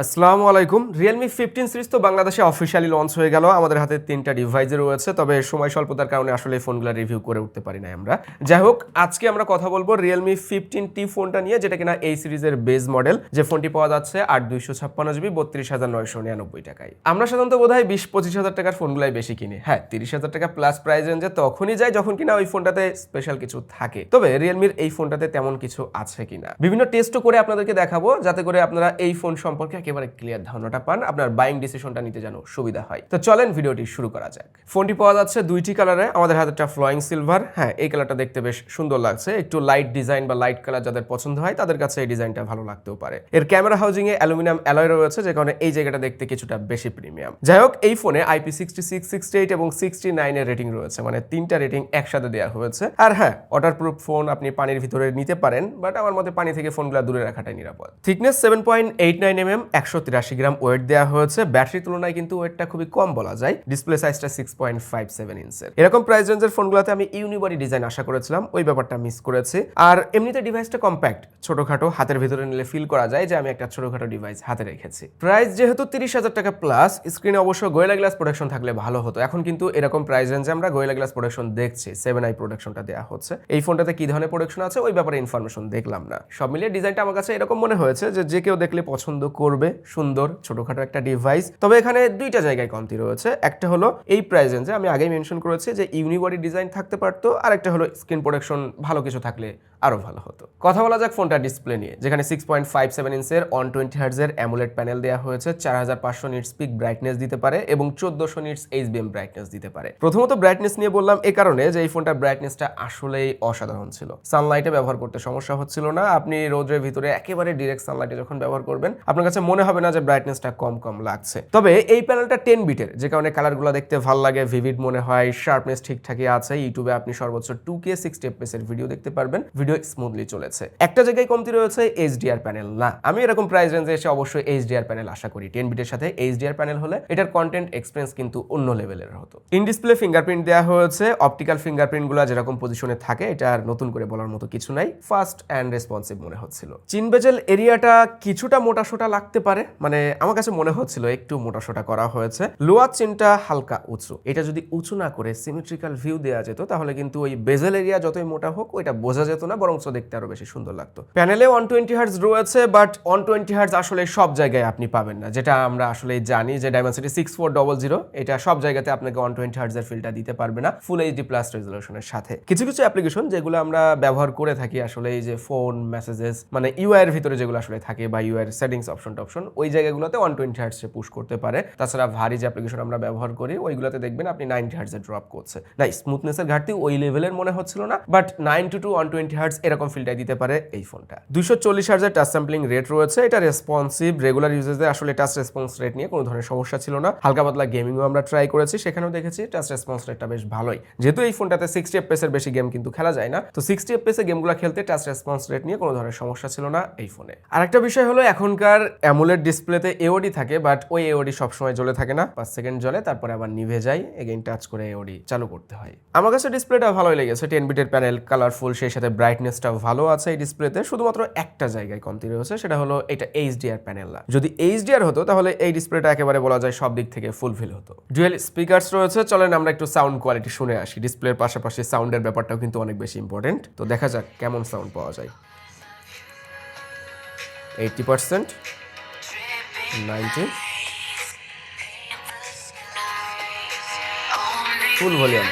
আসসালামু আলাইকুম। Realme fifteen series তো বাংলাদেশে অফিসিয়ালি লঞ্চ হয়ে গেল। আমাদের হাতে তিনটা ডিভাইসে রয়েছে, তবে সময় স্বল্পতার কারণে আসলে ফোনগুলো রিভিউ করে উঠতে পারি না আমরা। যাই হোক, আজকে আমরা কথা বলব রিয়েলমি ফিফটিন টি ফোনটা নিয়ে, যেটা কিনা এই সিরিজের বেস মডেল যে ফোনটি পাওয়া যাচ্ছে আট দুইশো ছাপ্পান্ন জিবি বত্রিশ হাজার নয়শো নিরানব্বই টাকায়। আমরা সাধারণত বোধ হয় বিশ পঁচিশ হাজার টাকার ফোনগুলাই বেশি কিনি। হ্যাঁ তিরিশ হাজার টাকা প্লাস প্রাইস রেঞ্জে তখনই যায় যখন কিনা ওই ফোনটাতে স্পেশাল কিছু থাকে। তবে রিয়েলমির এই ফোনটাতে তেমন কিছু আছে কিনা? বিভিন্ন টেস্টও করে আপনাদেরকে দেখাবো, যাতে করে আপনারা এই ফোন সম্পর্কে একেবারে ক্লিয়ার ধারণাটা পান, আপনার বাইং ডিসিশনটা নিতে যেন সুবিধা হয়। তো চলেন ভিডিওটি শুরু করা যাক। ফোনটি পাওয়া যাচ্ছে দুইটি কালারে আমাদের হাতে একটা ফ্লোয়িং সিলভার হ্যাঁ এই কালারটা দেখতে বেশ সুন্দর লাগছে। একটু লাইট ডিজাইন বা লাইট কালার যাদের পছন্দ হয়, তাদের কাছে এই ডিজাইনটা ভালো লাগতেও পারে। এর ক্যামেরা হাউজিং এ অ্যালুমিনিয়াম অ্যালয় রয়েছে, যে কারণে এই জায়গাটা দেখতে কিছুটা বেশি প্রিমিয়াম যাই হোক, এই ফোনে IP sixty six sixty eight এবং সিক্সটি নাইনের রেটিং রয়েছে। মানে তিনটা রেটিং একসাথে দেওয়া হয়েছে। আর হ্যাঁ ওয়াটার প্রুফ ফোন আপনি পানির ভিতরে নিতে পারেন বাট আমার মতে পানি থেকে ফোনগুলো দূরে রাখাটাই নিরাপদ। Thickness seven point eight nine M M একশো তিরাশি গ্রাম ওয়েট দেওয়া হয়েছে। ব্যাটারির তুলনায় কিন্তু ওয়েটটা খুবই কম বলা যায়। ডিসপ্লে সাইজটা সিক্স পয়েন্ট ফাইভ সেভেন ইঞ্চের এরকম প্রাইস রেঞ্জের ফোনগুলোতে আমি ইউনিবডি ডিজাইন আশা করেছিলাম। ওই ব্যাপারটা মিস করেছি। আর এমনিতে ডিভাইসটা কম্প্যাক্ট ছোটখাটো, হাতের ভিতরে নিলে ফিল করা যায় যে আমি একটা ছোটখাটো ডিভাইস হাতে রেখেছি। প্রাইস যেহেতু তিরিশ হাজার টাকা প্লাস স্ক্রিনে অবশ্য গোয়েলা গ্লাস প্রোটেকশন থাকলে ভালো হতো। এখন কিন্তু এরকম প্রাইস রেঞ্জে আমরা গোয়েলা গ্লাস প্রোটেকশন দেখছি। সেভেন আই প্রোটেকশনটা দেওয়া হচ্ছে। এই ফোনটাতে কি ধরনের প্রোটেকশন আছে, ওই ব্যাপারে ইনফরমেশন দেখলাম না। সব মিলিয়ে ডিজাইনটা আমার কাছে এরকম মনে হয়েছে যে যে কেউ দেখলে পছন্দ করবে। সুন্দর, ছোটখাটো একটা ডিভাইস তবে এখানে দুইটা জায়গায় কমতি রয়েছে। একটা হলো এই প্রাইস রেঞ্জে আমি আগেই মেনশন করেছি যে ইউনিবডি ডিজাইন থাকতে পারতো। আর একটা হলো স্ক্রিন প্রোটেকশন ভালো কিছু থাকলে আরও ভালো হতো। কথা বলা যাক ফোনটা ডিসপ্লে নিয়ে, যেখানে সিক্স পয়েন্ট ফাইভ সেভেন ইঞ্চের অন টোয়েন্টি হার্জের অ্যামুলেট প্যানেল দেওয়া হয়েছে। চার হাজার পাঁচশো নিটস পিক ব্রাইটনেস দিতে পারে এবং চোদ্দশো নিটস এইচবিএম ব্রাইটনেস দিতে পারে। প্রথমত ব্রাইটনেস নিয়ে বললাম এই কারণে যে এই ফোনটার ব্রাইটনেসটা আসলেই অসাধারণ ছিল। সানলাইটে ব্যবহার করতে সমস্যা হচ্ছিল না। আপনি রোদের ভিতরে একেবারে ডিরেক্ট সানলাইটে যখন ব্যবহার করবেন, আপনার কাছে মনে হবে না যে ব্রাইটনেসটা কম কম লাগছে। তবে এই প্যানেলটা টেন বিটের যে কারণে কালারগুলো দেখতে ভালো লাগে ভিভিড মনে হয় শার্পনেস ঠিকঠাকই আছে ইউটিউবে আপনি সর্বোচ্চ টু কে সিক্সটি এর ভিডিও দেখতে পারবেন। ভিডিও স্মুথলি চলেছে। একটা জায়গায় কমতি রয়েছে এইচডিআর প্যানেল না, আমি এরকম প্রাইস রেঞ্জে এসে অবশ্যই এইচডিআর প্যানেল আশা করি। টেন বিটের সাথে এইচডিআর প্যানেল হলে এটার কন্টেন্ট এক্সপিরিয়েন্স কিন্তু অন্য লেভেলের হতো। ইন ডিসপ্লে ফিঙ্গারপ্রিন্ট দেওয়া হয়েছে। অপটিক্যাল ফিঙ্গারপ্রিন্টগুলো যেরকম পজিশনে থাকে, এটা আর নতুন করে বলার মতো কিছু নাই। ফাস্ট অ্যান্ড রেসপন্সিভ মনে হচ্ছিল। চিন বেজেল এরিয়াটা কিছুটা মোটাসোটা লাগতে পারে। মানে আমার কাছে মনে হচ্ছিল একটু মোটাসোটা করা হয়েছে। লোয়ার চিনটা হালকা উঁচু। এটা যদি উঁচু না করে সিমেট্রিক্যাল ভিউ দেওয়া যেত, তাহলে কিন্তু ওই বেজেল এরিয়া যতই মোটা হোক, ওইটা বোঝা যেত না বরং দেখতে আরও বেশি সুন্দর লাগতো। প্যানেলে ওয়ান টোয়েন্টি হার্টস রয়েছে বাট ওয়ান টোয়েন্টি হার্টস আসলে সব জায়গায় আপনি পাবেন না। যেটা আমরা আসলে জানি যে Dimensity six four double zero এটা সব জায়গাতে আপনাকে ওয়ান টোয়েন্টি হার্টসের ফিলটা দিতে পারবে না ফুল এইচডি প্লাস রেজলিউশনের সাথে। কিছু কিছু অ্যাপ্লিকেশন যেগুলো আমরা ব্যবহার করে থাকি আসলে এই যে ফোন মেসেজেস মানে ইউআই এর ভিতরে যেগুলো আসলে থাকে বা ইউআই এর সেটিংস অপশন টপশন ওই জায়গাগুলোতে ওয়ান টোয়েন্টি হার্টসে পুশ করতে পারে। তাছাড়া ভারী যে অ্যাপ্লিকেশন আমরা ব্যবহার করি, ওইগুলোতে দেখবেন আপনি নাইনটি হার্টসে ড্রপ করছে। না স্মুথনেসের ঘাটতি ওই লেভেলের মনে হচ্ছিল না but nine two two one twenty hertz এরকম ফিলটাই দিতে পারে এই ফোনটা দুশো চল্লিশ হার্টসের টাচ স্যাম্পলিং রেট রয়েছে, এটা রেসপন্সিভ রেগুলার ইউজেসে আসলে টাচ রেসপন্স রেট নিয়ে কোনো ধরনের সমস্যা ছিল না। হালকা পাতলা গেমিংও আমরা ট্রাই করেছি, সেখানেও দেখেছি টাচ রেসপন্স রেটটা বেশ ভালোই। যেহেতু এই ফোনটাতে সিক্সটি এফপিএস এর বেশি গেম কিন্তু খেলা যায় না, তো সিক্সটি এফপিএস গেমগুলো খেলতে টাচ রেসপন্স রেট নিয়ে কোনো ধরনের সমস্যা ছিল না এই ফোনে আরেকটা বিষয় হলো এখনকার অ্যামুলেট ডিসপ্লেতে এওডি থাকে বাট ওই এওডি সবসময় জ্বলে থাকে না। পাঁচ সেকেন্ড জ্বলে, তারপরে আবার নিভে যায়। এগেইন টাচ করে এওডি চালু করতে হয়। আমার কাছে ডিসপ্লেটা ভালোই লেগেছে টেন বিটের প্যানেল কালারফুল সেই সাথে ব্রাইটনেসটাও ভালো আছে এই ডিসপ্লেতে। শুধুমাত্র একটা জায়গায় কমতি রয়েছে, সেটা হলো এটা এইচডিআর প্যানেল না যদি এইচডিআর হতো, তাহলে এই ডিসপ্লেটা একেবারে বলা যায় সব দিক থেকে ফুলফিল হতো। ডুয়েল স্পিকার্স রয়েছে, চলেন আমরা একটু সাউন্ড কোয়ালিটি শুনে আসি। ডিসপ্লের পাশাপাশি সাউন্ডের ব্যাপারটাও কিন্তু অনেক বেশি ইম্পর্টেন্ট তো দেখা যাক কেমন সাউন্ড পাওয়া যায়। Eighty percent ninety full volume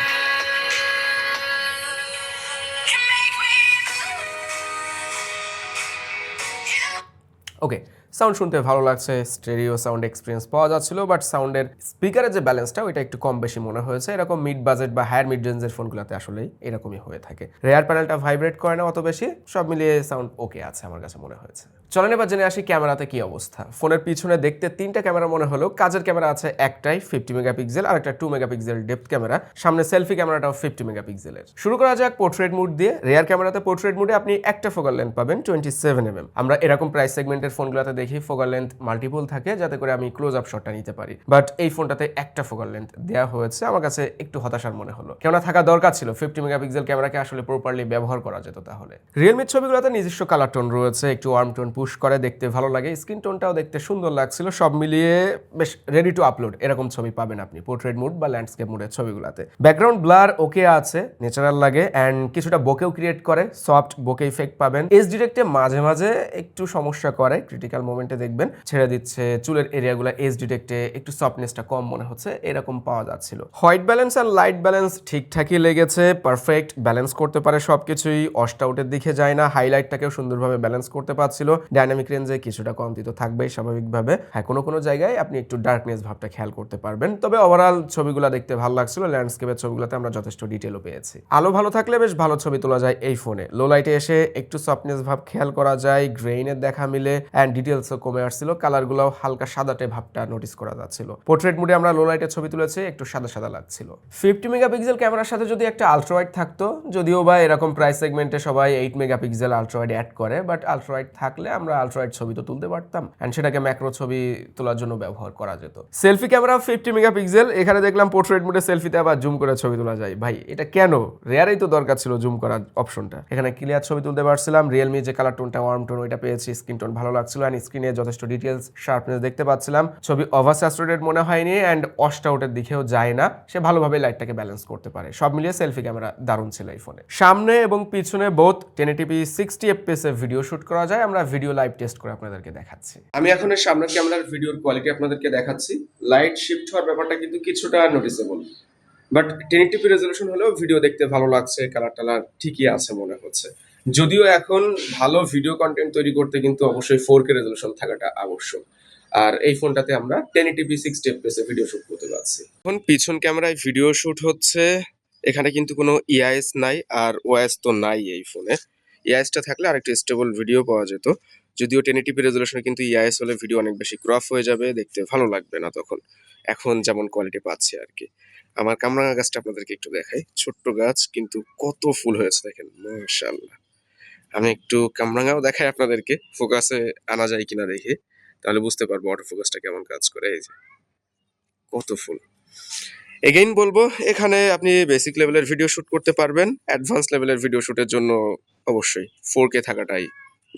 okay sound শুনতে ভালো লাগছে স্টেরিও সাউন্ড এক্সপিরিয়েন্স পাওয়া যাচ্ছিল বাট সাউন্ডের স্পিকারের যে ব্যালেন্সটা ওইটা একটু কম বেশি মনে হয়েছে। এরকম মিড বাজেট বা হায়ার মিড রেঞ্জের ফোনগুলোতে আসলেই এরকমই হয়ে থাকে। রেয়ার প্যানেলটা ভাইব্রেট করে না অত বেশি, সব মিলিয়ে সাউন্ড ওকে আছে আমার কাছে মনে হয়েছে। চলেন এবার জেনে আসি ক্যামেরাতে কি অবস্থা। ফোনের পিছনে দেখতে তিনটা ক্যামেরা মনে হলো, কাজের ক্যামেরা আছে একটাই ফিফটি মেগাপিক্সেল আর একটা টু মেগাপিক্সেল ডেপথ ক্যামেরা, সামনে সেলফি ক্যামেরাটাও ফিফটি মেগাপিক্সেলের শুরু করা যাক পোর্ট্রেট মুড দিয়ে। রেয়ার ক্যামেরাতে পোর্ট্রেট মুডে আপনি একটা ফোকাল লেন্থ পাবেন টোয়েন্টি সেভেন এম আমরা এরকম প্রাইস সেগমেন্টের ফোনগুলোতে দেখি ফোকাল লেন্থ মাল্টিপল থাকে, যাতে করে আমি ক্লোজ আপ শটটা নিতে পারি। বাট এই ফোনটাতে একটা ফোকাল লেন্থ দেওয়া হয়েছে, আমার কাছে একটু হতাশার মনে হলো। কেননা থাকা দরকার ছিল ফিফটি মেগাপিক্সেল ক্যামেরাকে আসলে প্রপারলি ব্যবহার করা যেত তাহলে। রিয়েলমির ছবিগুলোতে নিজস্ব কালার টোন রয়েছে, একটু ওয়ার্ম টোন পুশ করে দেখতে ভালো লাগে। স্ক্রিন টোনটাও দেখতে সুন্দর লাগছিল। সব মিলিয়ে বেশ রেডি টু আপলোড এরকম ছবি পাবেন আপনি পোর্ট্রেট মুড বা ল্যান্ডস্কেপ মুডের ছবিগুলোতে। ব্যাকগ্রাউন্ড ব্লার ওকে আছে ন্যাচারাল লাগে অ্যান্ড কিছুটা বোকেও ক্রিয়েট করে সফট বোকে ইফেক্ট পাবেন। এস ডিরেক্টে মাঝে মাঝে একটু সমস্যা করে ক্রিটিক্যাল মোমেন্টে দেখবেন। ছেড়ে দিচ্ছে, চুলের এরিয়াগুলো এস ডিটেক্টে একটু সফটনেসটা কম মনে হচ্ছে, এরকম পাওয়া যাচ্ছিল। হোয়াইট ব্যালেন্স আর লাইট ব্যালেন্স ঠিকঠাকই লেগেছে পারফেক্ট ব্যালেন্স করতে পারে সব কিছুই অস্ট আউটের দিকে যায় না হাইলাইটটাকেও সুন্দরভাবে ব্যালেন্স করতে পারছিল। ডাইনামিক রেঞ্জে কিছুটা কমতি তো থাকবেই স্বাভাবিকভাবে। হ্যাঁ কোনো কোনো জায়গায় আপনি একটু ডার্কনেস ভাবটা খেয়াল করতে পারবেন। তবে ওভারঅল ছবিগুলো দেখতে ভালো লাগছিল ল্যান্ডস্কেপের ছবিগুলোতে আমরা যথেষ্ট ডিটেলও পেয়েছি। আলো ভালো থাকলে বেশ ভালো ছবি তোলা যায় এই ফোনে লো লাইটে এসে একটু সফটনেস ভাব খেয়াল করা যায় গ্রেইনের দেখা মিলে অ্যান্ড ডিটেলসও কমে আসছিল। কালারগুলো হালকা সাদাটে ভাবটা নোটিস করা যাচ্ছিল। পোর্ট্রেট মুডে আমরা লো লাইটে ছবি তুলেছি, একটু সাদা সাদা লাগছিল। ফিফটি মেগাপিক্সেল ক্যামেরার সাথে যদি একটা আলট্রাওয়াইড থাকতো, যদিও বা এরকম প্রাইস সেগমেন্টে সবাই এইট মেগাপিক্সেল আলট্রাওয়াইড অ্যাড করে বাট আলট্রাওয়াইড থাকলে আমরা আলট্রাওয়াইড ছবি তো তুলতে পারতাম অ্যান্ড সেটাকে ম্যাক্রো ছবি তোলার জন্য ব্যবহার করা যেত। সেলফি ক্যামেরা ফিফটি মেগাপিক্সেল এখানে দেখলাম পোর্ট্রেট মুডে সেলফিতে আবার জুম করে ছবি তোলা যায়। ভাই, এটা কেন? রেয়ারেই তো দরকার ছিল জুম করার অপশনটা এখানে ক্লিয়ার ছবি তুলতে পারছিলাম রিয়েলমি যে কালার টোনটা ওয়ার্ম টোন ওইটা পেয়েছি স্ক্রিন টোন ভালো লাগছিল অ্যান্ড স্ক্রিনে যথেষ্ট ডিটেলস শার্পনেস দেখতে পাচ্ছিলাম। ছবি ওভার স্যাচুরেটেড মনে হয়নি অ্যান্ড অস্ট আউটের দিকেও যায় না। সে ভালোভাবে লাইটটাকে ব্যালেন্স করতে পারে। সব মিলিয়ে সেলফি ক্যামেরা দারুণ ছিল এই ফোনে সামনে এবং পিছনে both ten eighty p sixty FPS video shoot করা যায়। আমরা ভিডিও লাইভ টেস্ট করে আপনাদেরকে দেখাচ্ছি। আমি এখন এর সামনের ক্যামেরার ভিডিওর কোয়ালিটি আপনাদেরকে দেখাচ্ছি। লাইট শিফট হওয়ার ব্যাপারটা কিন্তু কিছুটা noticeable but ten eighty p resolution হলেও ভিডিও দেখতে ভালো লাগছে কালার টালার ঠিকই আছে মনে হচ্ছে। যদিও এখন ভালো ভিডিও কন্টেন্ট তৈরি করতে কিন্তু অবশ্যই ফোর কে রেজলিউশন থাকাটা আবশ্যক। আর এই ফোনটাতে আমরা ten eighty p sixty FPS এ ভিডিও শুট করতে পারছি এখন পিছন ক্যামেরায় ভিডিও শুট হচ্ছে, এখানে কিন্তু কোনো ইআইএস নাই আর ওএস তো নাই এই ফোনে ইআইএসটা থাকলে আরেকটু স্টেবল ভিডিও পাওয়া যেত। যদিও টেন এইটিপি রেজলিউশনে কিন্তু ইআইএস হলে ভিডিও অনেক বেশি ক্রপ হয়ে যাবে, দেখতে ভালো লাগবে না তখন। এখন যেমন কোয়ালিটি পাচ্ছি আর কি আমার কামরাঙা গাছটা আপনাদেরকে একটু দেখাই। ছোট্ট গাছ, কিন্তু কত ফুল হয়েছে দেখেন, মাশাআল্লাহ। আমি একটু কামরাঙাও দেখাই আপনাদেরকে, ফোকাসে আনা যায় কিনা দেখে। তাহলে বুঝতে পারব অটো ফোকাসটা কেমন কাজ করে, এই যে। কত ফুল। এগেইন বলব, এখানে আপনি বেসিক লেভেলের ভিডিও শুট করতে পারবেন। অ্যাডভান্স লেভেলের ভিডিও শুটের জন্য অবশ্যই ফোর কে থাকাটাই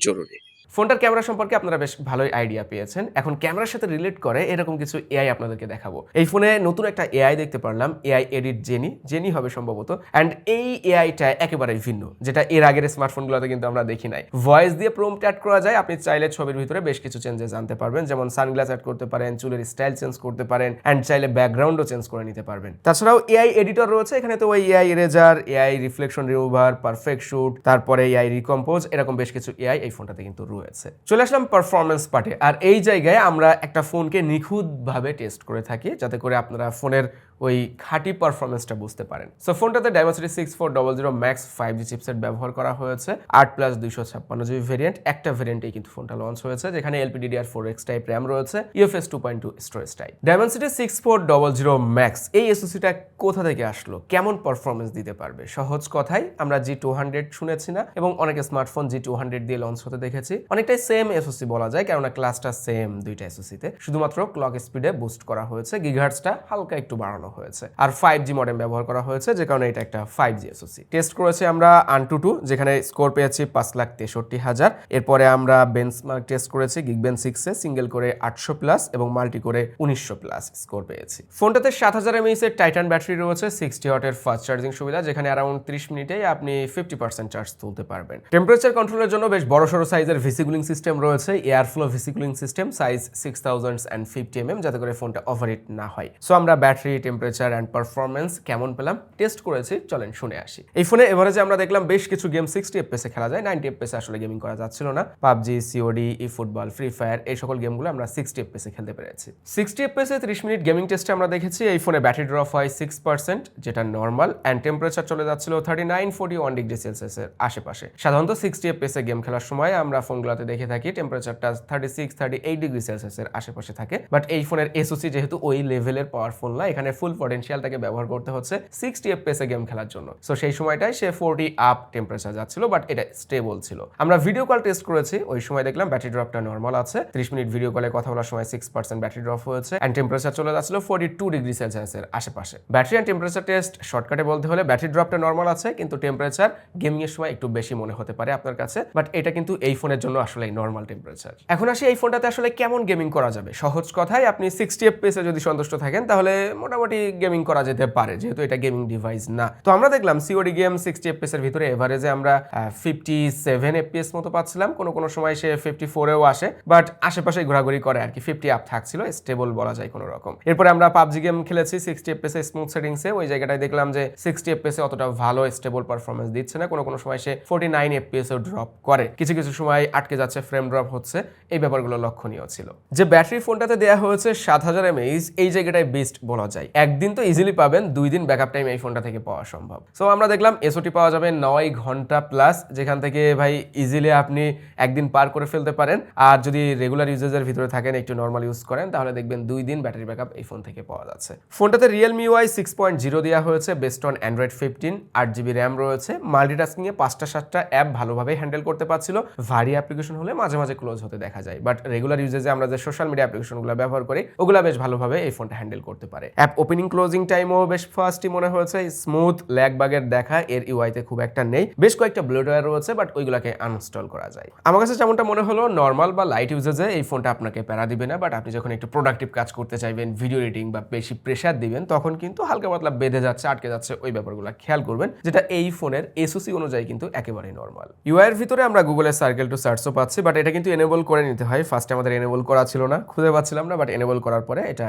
জরুরি। ফোনটার ক্যামেরা সম্পর্কে আপনারা বেশ ভালোই আইডিয়া পেয়েছেন। এখন ক্যামেরার সাথে রিলেট করে এরকম কিছু এআই আপনাদেরকে দেখাবো। এই ফোনে নতুন একটা এআই দেখতে পারলাম এআই এডিট জেনি জেনি হবে সম্ভবত। অ্যান্ড এই এআইটা একেবারেই ভিন্ন, যেটা এর আগের স্মার্টফোনগুলোতে কিন্তু আমরা দেখি নাই। ভয়েস দিয়ে প্রোম্পট অ্যাড করা যায়, আপনি চাইলে ছবির ভিতরে বেশ কিছু চেঞ্জেস জানতে পারবেন। যেমন সানগ্লাস অ্যাড করতে পারেন, চুলের স্টাইল চেঞ্জ করতে পারেন অ্যান্ড চাইলে ব্যাকগ্রাউন্ডও চেঞ্জ করে নিতে পারবেন। তাছাড়াও এআই এডিটর রয়েছে, এখানে তো ওই AI eraser AI reflection remover perfect shoot তারপরে এআই রিকম্পোজ এরকম বেশ কিছু এআই এই ফোনটাতে কিন্তু রয়েছে। চলে আসলাম পারফরমেন্স পার্টে আর এই জায়গায় আমরা একটা ফোনকে নিখুঁতভাবে টেস্ট করে থাকি, যাতে করে আপনারা ফোনের ওই খাঁটি পারফরমেন্সটা বুঝতে পারেন। সো ফোনটাতে Dimensity six four double zero max five G chipset ব্যবহার করা হয়েছে। আট প্লাস দুইশো ছাপ্পান্ন জিবি ভেরিয়েন্ট একটা ভেরিয়েন্টেই কিন্তু ফোনটা লঞ্চ হয়েছে, যেখানে LPDDR four X type RAM রয়েছে UFS two point two storage type Dimensity six four double zero max এই এসওসিটা কোথা থেকে আসলো? কেমন পারফরমেন্স দিতে পারবে? সহজ কথাই, আমরা জি টু হান্ড্রেড শুনেছি না, এবং অনেক স্মার্টফোন জি টু হান্ড্রেড দিয়ে লঞ্চ হতে দেখেছি। অনেকটাই সেম এসওসি বলা যায়, কেননা ক্লাসটা সেম দুইটা এসওসিতে শুধুমাত্র ক্লক স্পিডে বুস্ট করা হয়েছে গিগার্সটা হালকা একটু বাড়ানো হয়েছে। আর ফাইভ জি মডেম ব্যবহার করা হয়েছে, যে কারণে এটা একটা ফাইভ জি এসওসি টেস্ট করেছি আমরা আনটু টু যেখানে স্কোর পেয়েছি পাঁচ লাখ তেষট্টি হাজার। এরপরে আমরা বেঞ্চমার্ক টেস্ট করেছি গিগবেন সিক্সে সিঙ্গেল করে আটশো প্লাস এবং মাল্টি করে উনিশশো প্লাস স্কোর পেয়েছি। ফোনটাতে সাত হাজার এমএইচ এর টাইটান ব্যাটারি রয়েছে সিক্সটি ওয়াটের ফাস্ট চার্জিং সুবিধা, যেখানে অ্যারাউন্ড ত্রিশ মিনিটেই আপনি ফিফটি পার্সেন্ট চার্জ তুলতে পারবেন। টেম্পারেচার কন্ট্রোলের জন্য বেশ বড় সড়ো সাইজের ভিসিকুলিং সিস্টেম রয়েছে air flow VC cooling system size six thousand and fifty M যাতে করে ফোনটা ওভারহিট না হয়। সো আমরা ব্যাটারি টেম্পারেচার অ্যান্ড পারফরমেন্স কেমন পেলাম? টেস্ট করেছি, চলেন শুনে আসি। এই ফোনে এভারেজে আমরা দেখলাম বেশ কিছু গেম সিক্সটি এফপিএসে খেলা যায় নাইনটি এফপিএসে আসলে গেমিং করা যাচ্ছিল না। PUBG COD eFootball Free Fire এই সকল গেমগুলো আমরা সিক্সটি এফপিএসে খেলতে পেরেছি। সিক্সটি এফপিএসে ত্রিশ মিনিট গেমিং টেস্টে আমরা দেখেছি, এই ফোনে ব্যাটারি ড্রপ হয় সিক্স পার্সেন্ট যেটা নর্মাল অ্যান্ড টেম্পারেচার চলে যাচ্ছিল thirty nine forty one degree সেলসিয়াসের আশেপাশে। সাধারণত সিক্সটি এফপিএসে গেম খেলার সময় আমরা ফোনগুলোতে দেখে থাকি টেম্পারেচারটা thirty six thirty eight degree সেলসিয়াসের আশেপাশে থাকে। বাট এই ফোনের এসওসি যেহেতু ওই লেভেলের পাওয়ারফুল না, এখানে ফুল পটেনশিয়ালটাকে ব্যবহার করতে হচ্ছে সিক্সটি এফপিএসে গেম খেলার জন্য। সো সেই সময়টায় সে ফোরটি আপ টেম্পারেচার যাচ্ছিল বাট এটা স্টেবল ছিল। আমরা ভিডিও কল টেস্ট করেছি, ওই সময় দেখলাম ব্যাটারি ড্রপটা নর্মাল আছে। ত্রিশ মিনিট ভিডিও কলে কথা বলার সময় সিক্স পার্সেন্ট ব্যাটারি ড্রপ হয়েছে অ্যান্ড টেম্পারেচার চলে যাচ্ছিল ফোর্টি টু ডিগ্রি সেলসিয়াসের আশেপাশে। ব্যাটারি অ্যান্ড টেম্পারেচার টেস্ট শর্টকাটে বলতে হলে ব্যাটারি ড্রপটা নর্মাল আছে, কিন্তু টেম্পারেচার গেমিং এর সময় একটু বেশি মনে হতে পারে আপনার কাছে বাট এটা কিন্তু এই ফোনের জন্য আসলে নর্মাল টেম্পারেচার এখন আসি এই ফোনটাতে আসলে কেমন গেমিং করা যাবে? সহজ কথায় আপনি সিক্সটি এফ এ যদি সন্তুষ্ট থাকেন, তাহলে মোটামুটি গেমিং করা যেতে পারে, যেহেতু এটা গেমিং ডিভাইস না। তো আমরা দেখলাম সিওডি গেম সিক্সটি এফপিএস এর ভিতরে এভারেজে আমরা ফিফটি সেভেন এফপিএস মতো পাচ্ছিলাম। কোনো কোনো সময় সে ফিফটি ফোরেও আসে বাট আশেপাশে ঘোরাঘুরি করে আর কি ফিফটি আপ থাকছিল স্টেবল বলা যায় কোনো রকম। এরপরে আমরা পাবজি গেম খেলেছি সিক্সটি এফপিএস স্মুথ সেটিংসে ওই জায়গাটায় দেখলাম যে সিক্সটি এফপিএস এ অতটা ভালো স্টেবল পারফরমেন্স দিচ্ছে না। কোনো কোনো সময় সে ফোর্টি নাইন এফপিএস ও ড্রপ করে। কিছু কিছু সময় আটকে যাচ্ছে ফ্রেম ড্রপ হচ্ছে, এই ব্যাপারগুলো লক্ষণীয় ছিল। যে ব্যাটারি ফোনটাতে দেওয়া হয়েছে সাত হাজার এমএইচ এই জায়গাটায় বেস্ট বলা যায়। একদিন তো ইজিলি পাবেন, দুই দিন ব্যাকআপ টাইম এই ফোনটা থেকে পাওয়া সম্ভব। সো আমরা দেখলাম এসওটি পাওয়া যাবে নয় ঘণ্টা প্লাস যেখান থেকে ভাই ইজিলি আপনি একদিন পার করে ফেলতে পারেন। আর যদি রেগুলার ইউজেজের ভিতরে থাকেন, একটু নর্মাল ইউজ করেন, তাহলে দেখবেন দুই দিন ব্যাটারি ব্যাকআপ এই ফোন থেকে পাওয়া যাচ্ছে। ফোনটাতে Realme UI six point zero দেওয়া হয়েছে বেস্ট অন অ্যান্ড্রয়েড ফিফটিন আট জিবি র্যাম রয়েছে। মাল্টিটাস্কিং এ পাঁচটা সাতটা অ্যাপ ভালোভাবে হ্যান্ডেল করতে পারছিল। ভারী অ্যাপ্লিকেশন হলে মাঝে মাঝে ক্লোজ হতে দেখা যায়। বাট রেগুলার ইউজেজে আমরা যে সোশ্যাল মিডিয়া অ্যাপ্লিকেশনগুলো ব্যবহার করি, ওগুলো বেশ ভালোভাবে এই ফোনটা হ্যান্ডেল করতে পারে। অ্যাপ ক্লোজিং টাইমও বেশ ফাস্টই মনে হয়েছে। স্মুথ ল্যাগ বাগের দেখা, এর ইউআইতে খুব একটা নেই। বেশ কয়েকটা ব্লুটওয়্যার রয়েছে বাট ওইগুলোকে আনইনস্টল করা যায়। আমার কাছে যেমনটা মনে হলো নর্মাল বা লাইট ইউজেজে এই ফোনটা আপনাকে প্যারা দিবে না বাট আপনি যখন একটু প্রোডাক্টিভ কাজ করতে চাইবেন ভিডিও এডিটিং বা বেশি প্রেশার দিবেন, তখন কিন্তু হালকা পাতলা বেঁধে যাচ্ছে, আটকে যাচ্ছে, ওই ব্যাপারগুলো খেয়াল করবেন, যেটা এই ফোনের এসওসি অনুযায়ী কিন্তু একেবারেই নর্মাল ইউআইয়ের ভিতরে আমরা গুগলের সার্কেল টু সার্চও পাচ্ছি বাট এটা কিন্তু এনেবল করে নিতে হয়। ফার্স্টে আমাদের এনেবল করা ছিল না, খুঁজে পাচ্ছিলাম না বাট এনেবল করার পরে এটা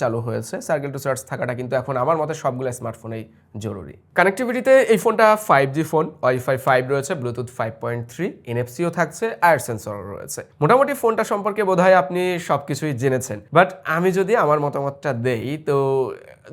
চালু হয়েছে। সার্কেল টু সার্চ থাকাটা কিন্তু এখন আমার মতে সবগুলো স্মার্টফোনেই জরুরি। কানেক্টিভিটিতে এই ফোনটা five G phone WiFi five রয়েছে ব্লুটুথ ফাইভ পয়েন্ট থ্রি এনএফসিও থাকছে আয়ার সেন্সরও রয়েছে। মোটামুটি ফোনটা সম্পর্কে বোধহয় আপনি সব কিছুই জেনেছেন। বাট আমি যদি আমার মতামতটা দেই, তো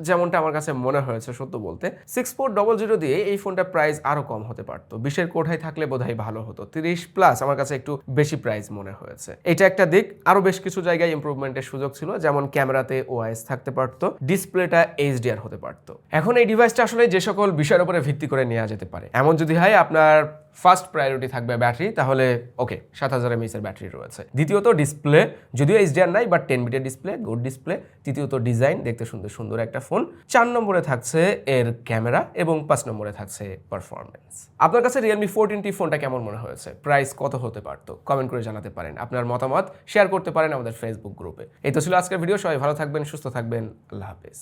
যেমনটা আমার কাছে মনে হয়েছে সত্য বলতে সিক্স ফোর ডবল জিরো দিয়ে এই ফোনটা প্রাইস আরও কম হতে পারতো। বিশের কোঠায় থাকলে বোধহয় ভালো হতো। তিরিশ প্লাস আমার কাছে একটু বেশি প্রাইস মনে হয়েছে। এটা একটা দিক। আরও বেশ কিছু জায়গায় ইমপ্রুভমেন্টের সুযোগ ছিল, যেমন ক্যামেরাতে ওআইএস থাকতে পারতো ডিসপ্লেটা এইচডিআর হতে পারতো। এখন এই ডিভাইসটা আসলে যে সকল বিষয়ের উপরে ভিত্তি করে নেওয়া যেতে পারে। এমন যদি হয় আপনার ফার্স্ট প্রায়োরিটি থাকবে ব্যাটারি তাহলে ওকে সাত হাজার এমএসের ব্যাটারি রয়েছে। দ্বিতীয়ত ডিসপ্লে যদিও এইচডিআর নাই বাট টেন বিটের ডিসপ্লে গুড ডিসপ্লে তৃতীয়ত ডিজাইন দেখতে সুন্দর সুন্দর একটা ফোন, চার নম্বরে থাকছে এর ক্যামেরা এবং পাঁচ নম্বরে থাকছে পারফরমেন্স আপনার কাছে রিয়েলমি ফোরটিন টি ফোনটা কেমন মনে হয়েছে? প্রাইস কত হতে পারতো? কমেন্ট করে জানাতে পারেন। আপনার মতামত শেয়ার করতে পারেন আমাদের ফেসবুক গ্রুপে এই তো ছিল আজকের ভিডিও সবাই ভালো থাকবেন, সুস্থ থাকবেন, আল্লাহ হাফেজ।